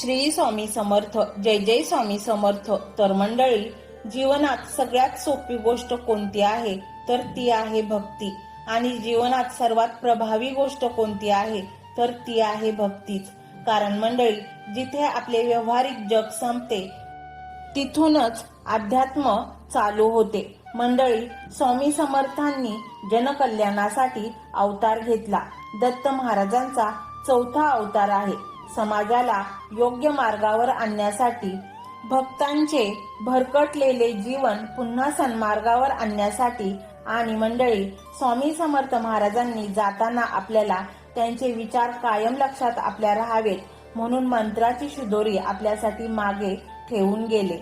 श्री स्वामी समर्थ जय जय स्वामी समर्थ. तर मंडळी जीवनात सगळ्यात सोपी गोष्ट कोणती आहे? तर ती आहे भक्ती. आणि जीवनात सर्वात प्रभावी गोष्ट कोणती आहे? तर ती आहे भक्तीच. कारण मंडळी जिथे आपले व्यवहारिक जग संपते तिथूनच अध्यात्म चालू होते. मंडळी स्वामी समर्थांनी जनकल्याणासाठी अवतार घेतला. दत्त महाराजांचा चौथा अवतार आहे. समाजाला योग्य मार्गावर आणण्यासाठी भक्तांचे भरकटलेले जीवन पुन्हा सन्मार्गावर आणण्यासाठी आणि मंडळी स्वामी समर्थ महाराजांनी जाताना आपल्याला त्यांचे विचार कायम लक्षात आपल्या राहावेत म्हणून मंत्राची शिदोरी आपल्यासाठी मागे ठेवून गेले.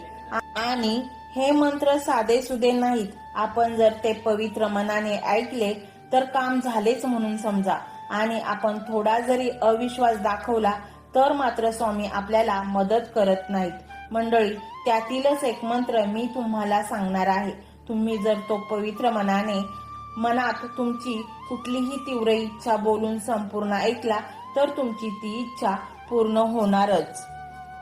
आणि हे मंत्र साधे सुधे नाहीत. आपण जर ते पवित्र मनाने ऐकले तर काम झालेच म्हणून समजा. आणि आपण थोडा जरी अविश्वास दाखवला तर मात्र स्वामी आपल्याला मदत करत नाहीत. मंडळी त्यातीलच एक मंत्र मी तुम्हाला सांगणार आहे. तुम्ही जर तो पवित्र मनाने मनात तुमची कुठलीही तीव्र इच्छा बोलून संपूर्ण ऐकला तर तुमची ती इच्छा पूर्ण होणारच.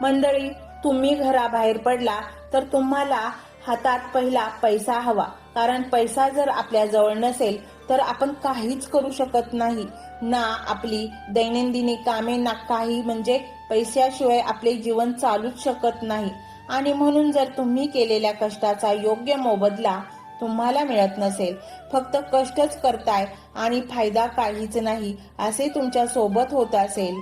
मंडळी तुम्ही घराबाहेर पडला तर तुम्हाला हातात पहिला पैसा हवा. कारण पैसा जर आपल्याजवळ नसेल तर आपण काहीच करू शकत नाही. ना आपली दैनंदिनी कामे ना काही म्हणजे पैशाशिवाय आपले जीवन चालूच शकत नाही. आणि म्हणून जर तुम्ही केलेल्या कष्टाचा योग्य मोबदला तुम्हाला मिळत नसेल फक्त कष्टच करताय आणि फायदा काहीच नाही असे तुमच्यासोबत होत असेल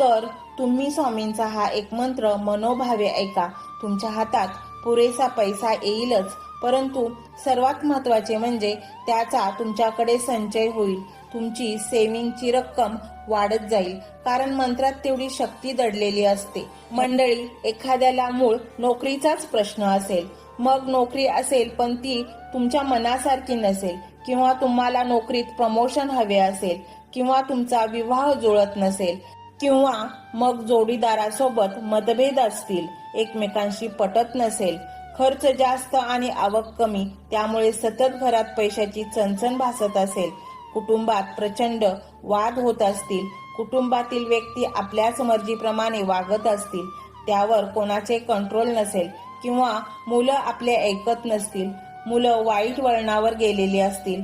तर तुम्ही स्वामींचा हा एक मंत्र मनोभावे ऐका. तुमच्या हातात पुरेसा पैसा येईलच. परंतु सर्वात महत्त्वाचे म्हणजे त्याचा तुमच्याकडे संचय होईल. तुमची सेविंगची रक्कम वाढत जाईल. कारण मंत्रात तेवढी शक्ती दडलेली असते. मंडळी एखाद्याला मूळ नोकरीचाच प्रश्न असेल. मग नोकरी असेल पण ती तुमच्या मनासारखी नसेल किंवा तुम्हाला नोकरीत प्रमोशन हवे असेल किंवा तुमचा विवाह जुळत नसेल. किंवा मग जोडीदारासोबत मतभेद असतील एकमेकांशी पटत नसेल खर्च जास्त आणि आवक कमी त्यामुळे सतत घरात पैशाची चणचण भासत असेल कुटुंबात प्रचंड वाद होत असतील कुटुंबातील व्यक्ती आपल्याच मर्जीप्रमाणे वागत असतील त्यावर कोणाचे कंट्रोल नसेल किंवा मुलं आपले ऐकत नसतील मुलं वाईट वळणावर गेलेली असतील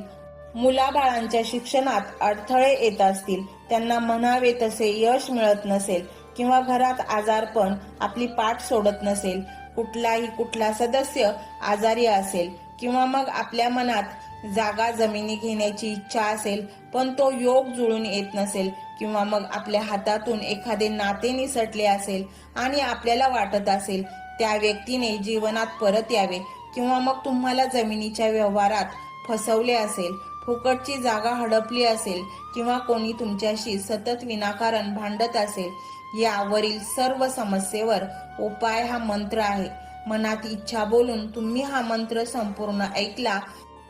मुलाबाळांच्या शिक्षणात अडथळे येत असतील त्यांना म्हणावे तसे यश मिळत नसेल किंवा घरात आजारपण आपली पाठ सोडत नसेल कुठलाही कुठला सदस्य आजारी असेल किंवा मग आपल्या मनात जागा जमिनी घेण्याची इच्छा असेल पण तो योग जुळून येत नसेल किंवा मग आपल्या हातातून एखादे नाते निसटले असेल आणि आपल्याला वाटत असेल त्या व्यक्तीने जीवनात परत यावे किंवा मग तुम्हाला जमिनीच्या व्यवहारात फसवले असेल फुकटची जागा हडपली असेल किंवा कोणी तुमच्याशी सतत विनाकारण भांडत असेल यावरील सर्व समस्येवर उपाय हा मंत्र आहे. मनात इच्छा बोलून तुम्ही हा मंत्र संपूर्ण ऐकला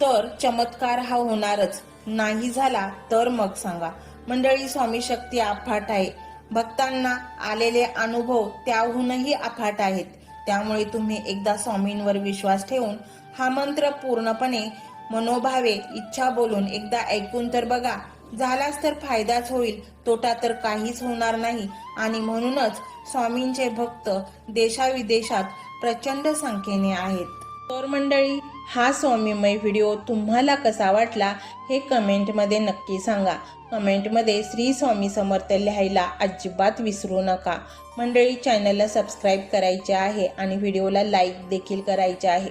तर चमत्कार हा होणारच. नाही झाला तर मग सांगा. मंडळी स्वामी शक्ती अफाट आहे. भक्तांना आलेले अनुभव त्याहूनही अफाट आहेत. त्यामुळे तुम्ही एकदा स्वामींवर विश्वास ठेवून हा मंत्र पूर्णपणे मनोभावे इच्छा बोलून एकदा ऐकून तर बघा. झालाच तर फायदाच होईल. तोटा तर काहीच होणार नाही. आणि म्हणूनच स्वामींचे भक्त देशाविदेशात प्रचंड संख्येने आहेत. तर मंडळी हा स्वामीमय व्हिडिओ तुम्हाला कसा वाटला हे कमेंटमध्ये नक्की सांगा. कमेंटमध्ये श्री स्वामी समर्थ लिहायला अजिबात विसरू नका. मंडळी चॅनलला सबस्क्राईब करायचे आहे आणि व्हिडिओला लाईक देखील करायचे आहे.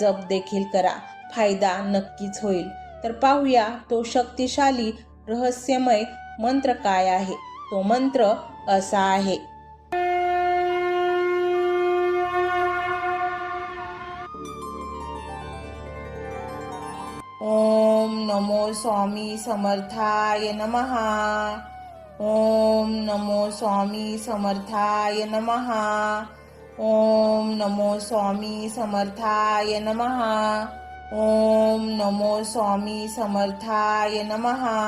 जप देखील करा. फायदा नक्कीच होईल. तर पाहूया तो शक्तिशाली रहस्यमय मंत्र काय आहे? तो मंत्र असा आहे. ओम नमो स्वामी समर्थाय नमहा ओम नमो स्वामी समर्थाय नमहा ओम नमो स्वामी समर्थाय नमः। ओम नमो स्वामी समर्थाय नमहा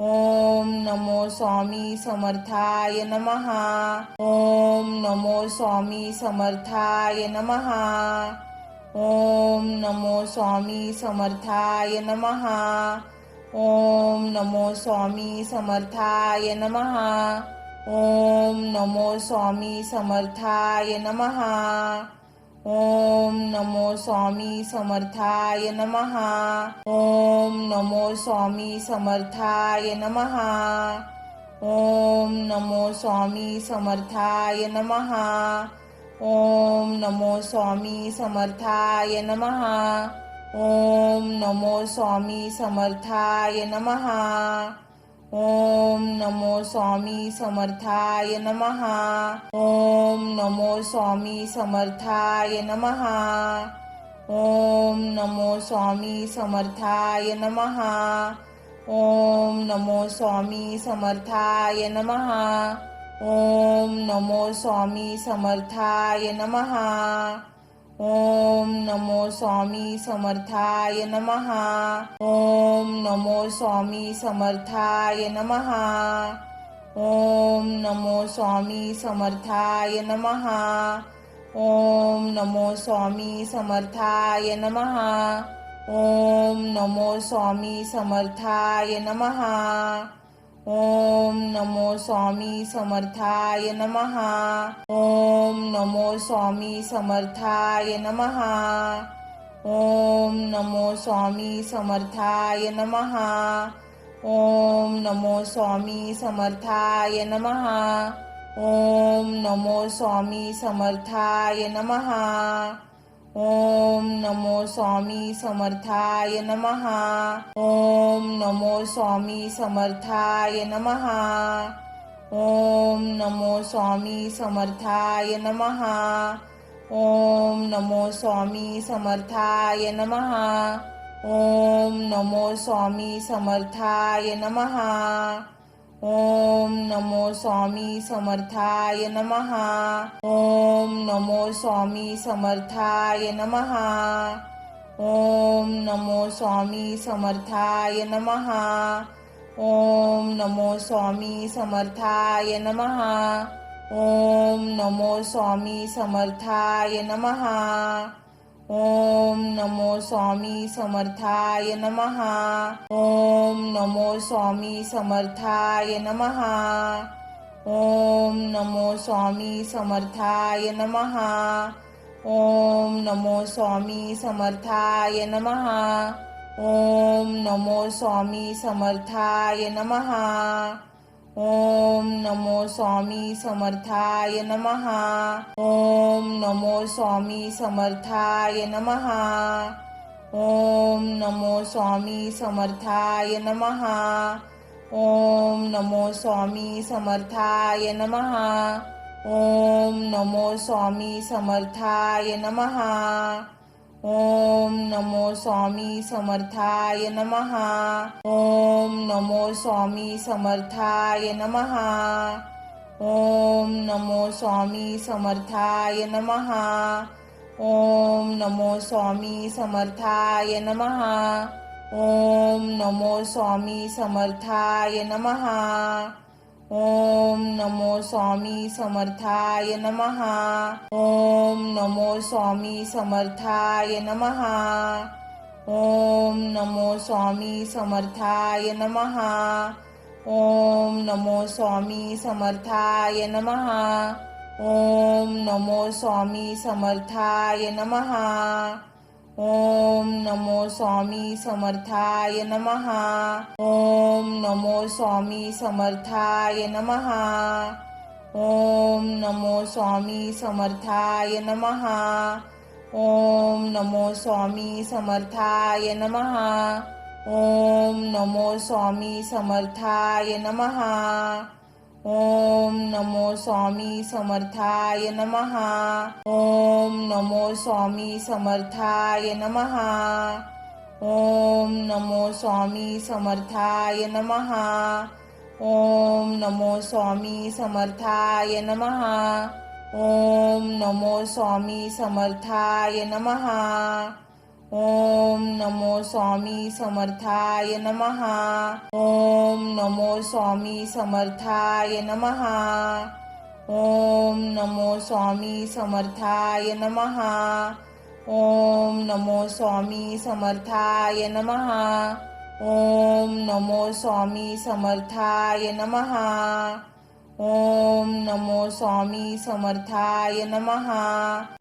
ओम नमो स्वामी समर्थाय नमः। ओम नमो स्वामी समर्थाय नमहा ओम नमो स्वामी समर्थाय नमः। ओम नमो स्वामी समर्थाय नमः। ओम नमो स्वामी समर्थाय नमः। ओम नमो स्वामी समर्थाय नमः। ओम नमो स्वामी समर्थाय नमः। ओम नमो स्वामी समर्थाय नमः। ओम नमो स्वामी समर्थाय नमः। ओम नमो स्वामी समर्थाय नमः। ओम नमो स्वामी समर्थाय नमः। ओम नमो स्वामी समर्थाय नमः। ओम नमो स्वामी समर्थाय नमः। ओम नमो स्वामी समर्थाय नमहा ओम नमो स्वामी समर्थाय नमः। ओम नमो स्वामी समर्थाय नमः। ओम नमो स्वामी समर्थाय नमः। ओम नमो स्वामी समर्थाय नमः। ओम नमो स्वामी समर्थाय नमहा ओम नमो स्वामी समर्थाय नमः। ओम नमो स्वामी समर्थाय नमः। ओम नमो स्वामी समर्थाय नमः। ओम नमो स्वामी समर्थाय नमः। ओम नमो स्वामी समर्थाय नमः। ओम नमो स्वामी समर्थाय नमः। ओम नमो स्वामी समर्थाय नमहा ओम नमो स्वामी समर्थाय नमहा ओम नमो स्वामी समर्थाय नमहा ओम नमो स्वामी समर्थाय नमः। ओम नमो स्वामी समर्थाय नमः। ओम नमो स्वामी समर्थाय नमः। ओम नमो स्वामी समर्थाय नमः। ओम नमो स्वामी समर्थाय नमः। ओम नमो स्वामी समर्थाय नमः। ओम नमो स्वामी समर्थाय नमः। ओम नमो स्वामी समर्थाय नमः। ओम नमो स्वामी समर्थाय नमः। ओम नमो स्वामी समर्थाय नमः। ओम नमो स्वामी समर्थाय नमहा ओम नमो स्वामी समर्थाय नमः। ओम नमो स्वामी समर्थाय नमः। ओम नमो स्वामी समर्थाय नमहा ओम नमो स्वामी समर्थाय नमः. ओम नमो स्वामी समर्थाय नमहा ओम नमो स्वामी समर्थाय नमः. ओम नमो स्वामी समर्थाय नमः. ओम नमो स्वामी समर्थाय नमः. ओम नमो स्वामी समर्थाय नमः। ओम नमो स्वामी समर्थाय नमहा ओम नमो स्वामी समर्थाय नमः। ओम नमो स्वामी समर्थाय नमः। ओम नमो स्वामी समर्थाय नमः। ओम नमो स्वामी समर्थाय नमः। ओम नमो स्वामी समर्थाय नमः। ओम नमो स्वामी समर्थाय नमहा ओम नमो स्वामी समर्थाय नमहा ओम नमो स्वामी समर्थाय नमहा ओम नमो स्वामी समर्थाय नमः। ओम नमो स्वामी समर्थाय नमः। ओम नमो स्वामी समर्थाय नमहा ओम नमो स्वामी समर्थाय नमहा ओम नमो स्वामी समर्थाय नमहा ओम नमो स्वामी समर्थाय नमहा ओम नमो स्वामी समर्थाय नमः। ओम नमो स्वामी समर्थाय नमः। ओम नमो स्वामी समर्थाय नमः। ओम नमो स्वामी समर्थाय नमः। ओम नमो स्वामी समर्थाय नमः। ओम नमो स्वामी समर्थाय नमहा ओम नमो स्वामी समर्थाय नमः। ओम नमो स्वामी समर्थाय नमः।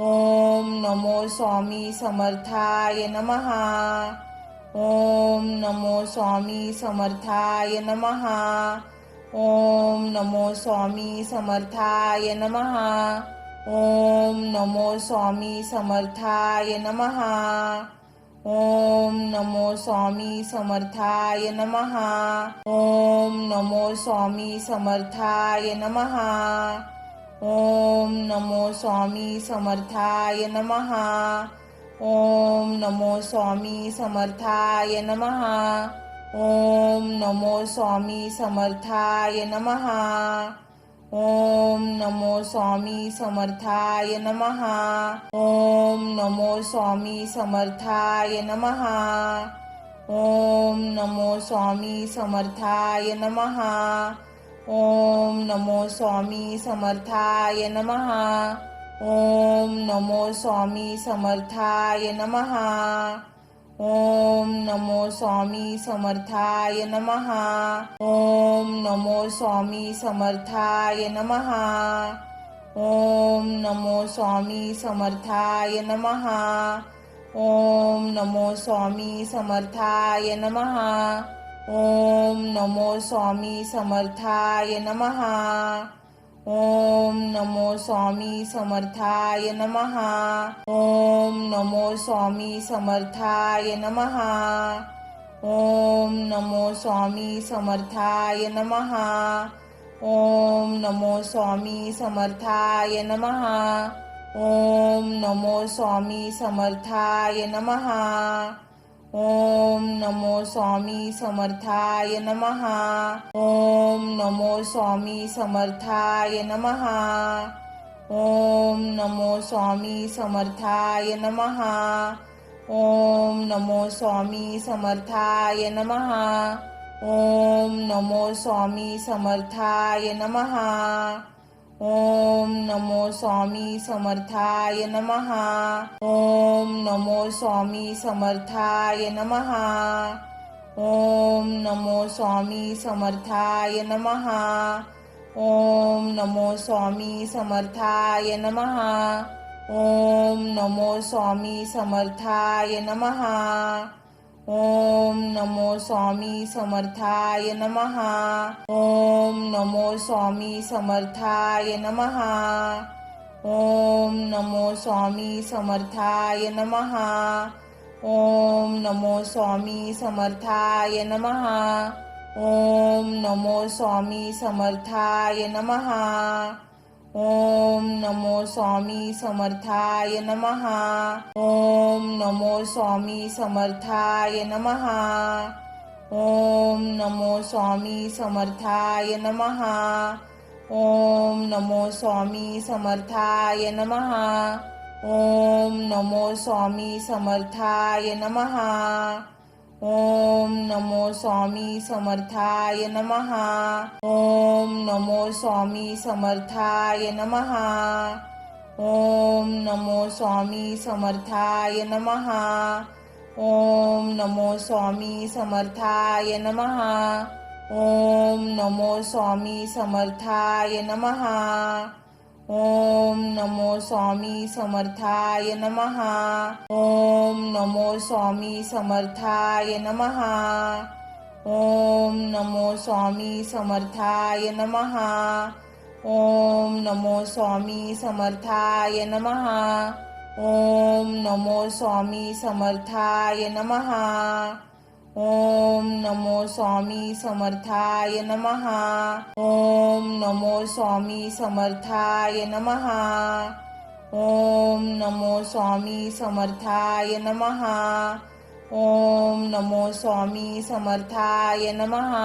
ओम नमो स्वामी समर्थाय नमः। ओम नमो स्वामी समर्थाय नमः। ओम नमो स्वामी समर्थाय नमः। ओम नमो स्वामी समर्थाय नमः। ओम नमो स्वामी समर्थाय नमहा ओम नमो स्वामी समर्थाय नमहा ओम नमो स्वामी समर्थाय नमः। ओम नमो स्वामी समर्थाय नमः। ओम नमो स्वामी समर्थाय नमः। ओम नमो स्वामी समर्थाय नमः। ओम नमो स्वामी समर्थाय नमः। ओम नमो स्वामी समर्थाय नमः। ओम नमो स्वामी समर्थाय नमः। ओम नमो स्वामी समर्थाय नमः। ओम नमो स्वामी समर्थाय नमः। ओम नमो स्वामी समर्थाय नमः। ओम नमो स्वामी समर्थाय नमः। ओम नमो स्वामी समर्थाय नमहा ओम नमो स्वामी समर्थाय नमः। ओम नमो स्वामी समर्थाय नमहा ओम नमो स्वामी समर्थाय नमहा ओम नमो स्वामी समर्थाय नमहा ओम नमो स्वामी समर्थाय नमहा ओम नमो स्वामी समर्थाय नमहा ओम नमो स्वामी समर्थाय नमः। ओम नमो स्वामी समर्थाय नमः। ओम नमो स्वामी समर्थाय नमः। ओम नमो स्वामी समर्थाय नमः। ओम नमो स्वामी समर्थाय नमः। ओम नमो स्वामी समर्थाय नमः। ओम नमो स्वामी समर्थाय नमः। ओम नमो स्वामी समर्थाय नमः। ओम नमो स्वामी समर्थाय नमः। ओम नमो स्वामी समर्थाय नमः। ओम नमो स्वामी समर्थाय नमहा ओम नमो स्वामी समर्थाय नमहा ओम नमो स्वामी समर्थाय नमः। ओम नमो स्वामी समर्थाय नमः। ओम नमो स्वामी समर्थाय नमः। ओम नमो स्वामी समर्थाय नमहा ओम नमो स्वामी समर्थाय नमहा ओम नमो स्वामी समर्थाय नमहा ओम नमो स्वामी समर्थाय नमः। ओम नमो स्वामी समर्थाय नमः। ओम नमो स्वामी समर्थाय नमः। ओम नमो स्वामी समर्थाय नमः। ओम नमो स्वामी समर्थाय नमः। ओम नमो स्वामी समर्थाय नमः। ओम नमो स्वामी समर्थाय नमः। ओम नमो स्वामी समर्थाय नमः। ओम नमो स्वामी समर्थाय नमः। ओम नमो स्वामी समर्थाय नमः। ओम नमो स्वामी समर्थाय नमः। ओम नमो स्वामी समर्थाय नमः। ओम नमो स्वामी समर्थाय नमहा ओम नमो स्वामी समर्थाय नमहा ओम नमो स्वामी समर्थाय नमहा ओम नमो स्वामी समर्थाय नमहा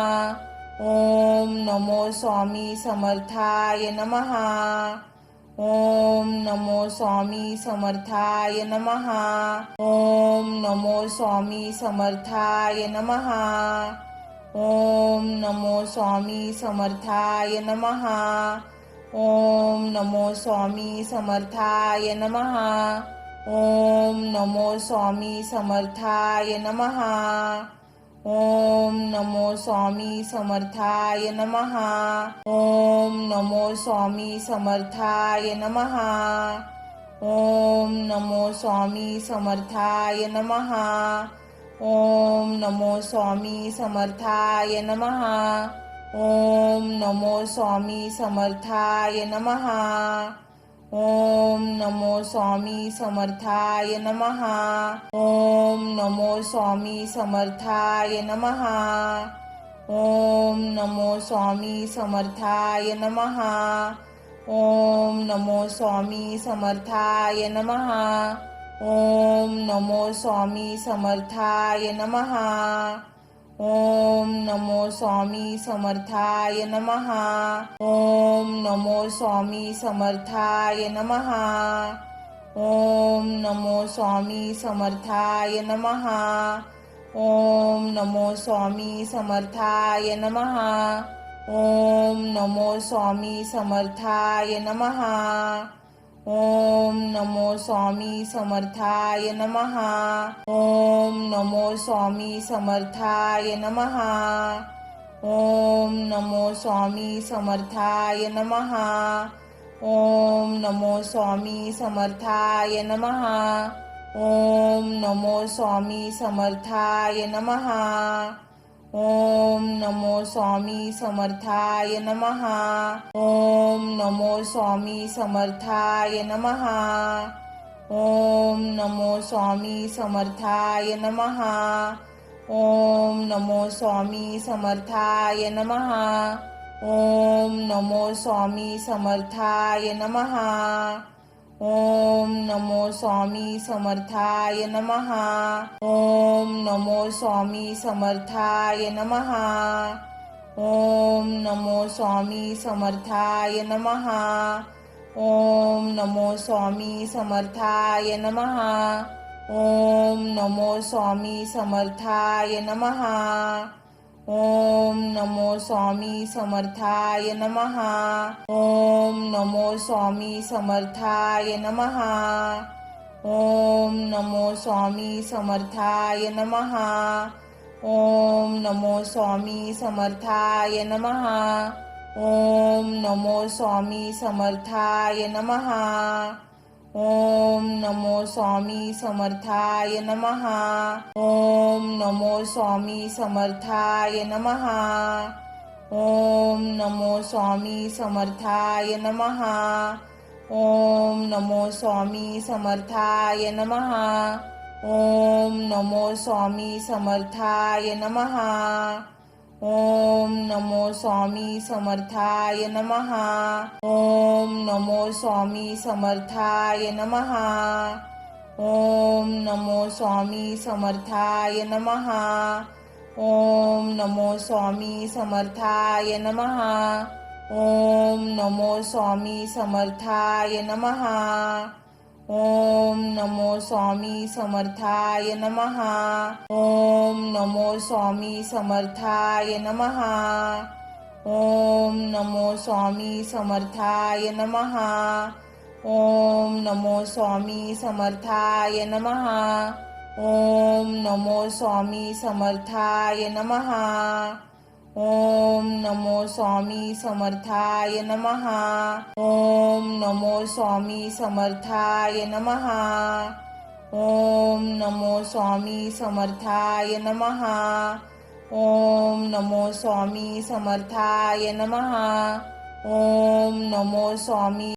ओम नमो स्वामी समर्थाय नमहा ओम नमो स्वामी समर्थाय नमः। ओम नमो स्वामी समर्थाय नमः। ओम नमो स्वामी समर्थाय नमः। ओम नमो स्वामी समर्थाय नमः। ओम नमो स्वामी समर्थाय नमः। ओम नमो स्वामी समर्थाय नमः। ओम नमो स्वामी समर्थाय नमः। ओम नमो स्वामी समर्थाय नमः। ओम नमो स्वामी समर्थाय नमहा ओम नमो स्वामी समर्थाय नमः। ओम नमो स्वामी समर्थाय नमहा ओम नमो स्वामी समर्थाय नमहा ओम नमो स्वामी समर्थाय नमहा ओम नमो स्वामी समर्थाय नमः। ओम नमो स्वामी समर्थाय नमः। ओम नमो स्वामी समर्थाय नमहा ओम नमो स्वामी समर्थाय नमहा ओम नमो स्वामी समर्थाय नमहा ओम नमो स्वामी समर्थाय नमहा ओम नमो स्वामी समर्थाय नमहा ओम नमो स्वामी समर्थाय नमः। ओम नमो स्वामी समर्थाय नमः। ओम नमो स्वामी समर्थाय नमः। ओम नमो स्वामी समर्थाय नमः। ओम नमो स्वामी समर्थाय नमः। ओम नमो स्वामी समर्थाय नमः। ओम नमो स्वामी समर्थाय नमः। ओम नमो स्वामी समर्थाय नमः। ओम नमो स्वामी समर्थाय नमहा ओम नमो स्वामी समर्थाय नमः। ओम नमो स्वामी समर्थाय नमः। ओम नमो स्वामी समर्थाय नमहा ओम नमो स्वामी समर्थाय नमः। ओम नमो स्वामी समर्थाय नमहा ओम नमो स्वामी समर्थाय नमः। ओम नमो स्वामी समर्थाय नमः। ओम नमो स्वामी समर्थाय नमः। ओम नमो स्वामी समर्थाय नमः। ओम नमो स्वामी समर्थाय नमः। ओम नमो स्वामी समर्थाय नमः। ओम नमो स्वामी समर्थाय नमः। ओम नमो स्वामी समर्थाय नमः। ओम नमो स्वामी समर्थाय नमः। ओम नमो स्वामी समर्थाय नमहा ओम नमो स्वामी समर्थाय नमः। ओम नमो स्वामी समर्थाय नमहा ओम नमो स्वामी समर्थाय नमहा ओम नमो स्वामी समर्थाय नमहा ओम नमो स्वामी समर्थाय नमहा ओम नमो स्वामी समर्थाय नमहा ओम नमो स्वामी समर्थाय नमः। ओम नमो स्वामी समर्थाय नमः। ओम नमो स्वामी समर्थाय नमः। ओम नमो स्वामी समर्थाय नमः। ओम नमो स्वामी समर्थाय नमः। ओम नमो स्वामी समर्थाय नमः। ओम नमो स्वामी समर्थाय नमः। ओम नमो स्वामी समर्थाय नमः। ओम नमो स्वामी समर्थाय नमः। ओम नमो स्वामी